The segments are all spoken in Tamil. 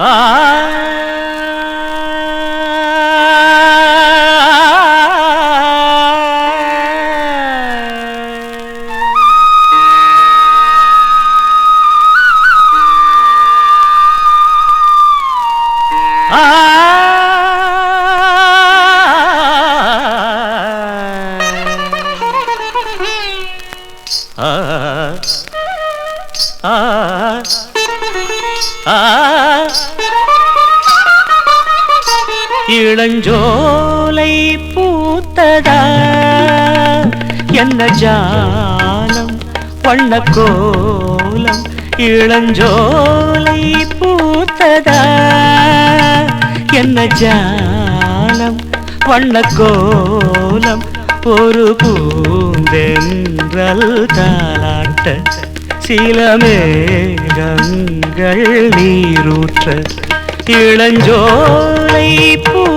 来 இளஞ்சோலை பூத்ததா? என்ன ஜானம் வண்ண கோலம் இளஞ்சோலை பூத்ததா? என்ன ஜானம் வண்ண கோலம் ஒரு பூந்தென்றல் தாளாட்ட சில மேகங்கள் நீரூற்ற. இளஞ்சோலை பூ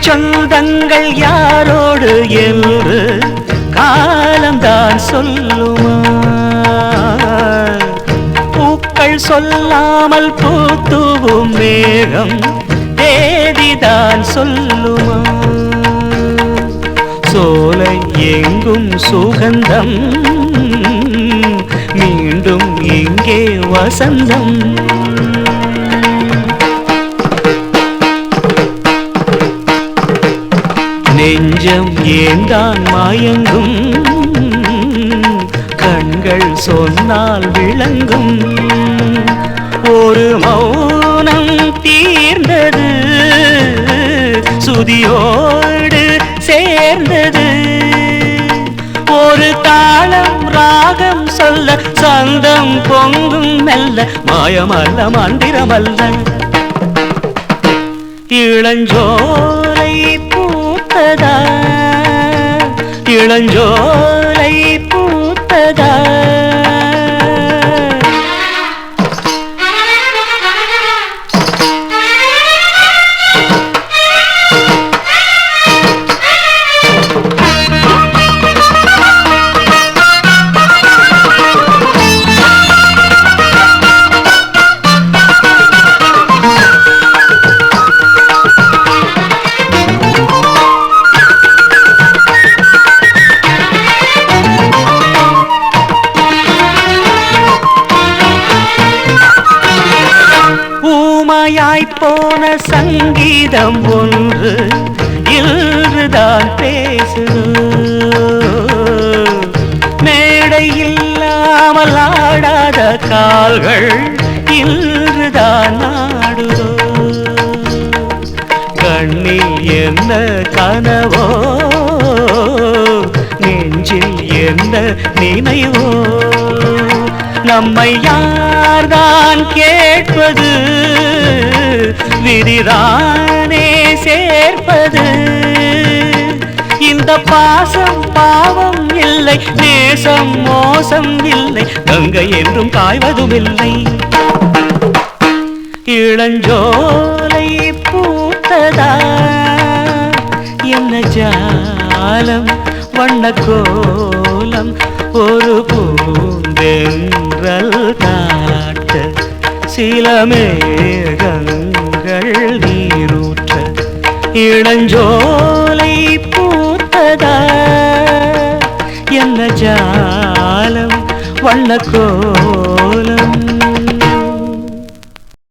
சொந்தங்கள் யாரோடு என்று காலம்தான் சொல்லுமா? பூக்கள் சொல்லாமல் பூத்துவும் மேகம் தேதிதான் சொல்லுமா? சோலை எங்கும் சுகந்தம் மீண்டும் இங்கே வசந்தம். நெஞ்சம் ஏந்தான் மாயங்கும். கண்கள் சொன்னால் விளங்கும். ஒரு மௌனம் தீர்ந்தது சுதியோடு சேர்ந்தது. ஒரு தாளம் ராகம் சொல்ல சந்தம் பொங்கும் மெல்ல மாயமல்ல மந்திரமல்ல. இளஞ்சோ இளஞ்சோலை பூத்ததா மாயாய்ப்போன சங்கீதம் ஒன்று இன்றுதான் பேசுது. மேடை இல்லாமல் ஆடாத கால்கள் இன்றுதான் ஆடுதோ கண்ணில் என்ன கனவோ நெஞ்சில் என்ன நினைவோ. நம்மை யார்தான் கேட்பது? விரிதானே சேர்ப்பது. இந்த பாசம் பாவம் இல்லை நேசம் மோசம் இல்லை கங்கை என்றும் காய்வதும் இல்லை. இளஞ்சோலை பூத்ததா? என்ன ஜாலம் வண்ண கோலம் ஒரு பூந்தென்றல் காட்ட சில மேகங்கள் நீரூற்ற இளஞ்சோலை பூத்ததா? என்ன ஜாலம் வண்ண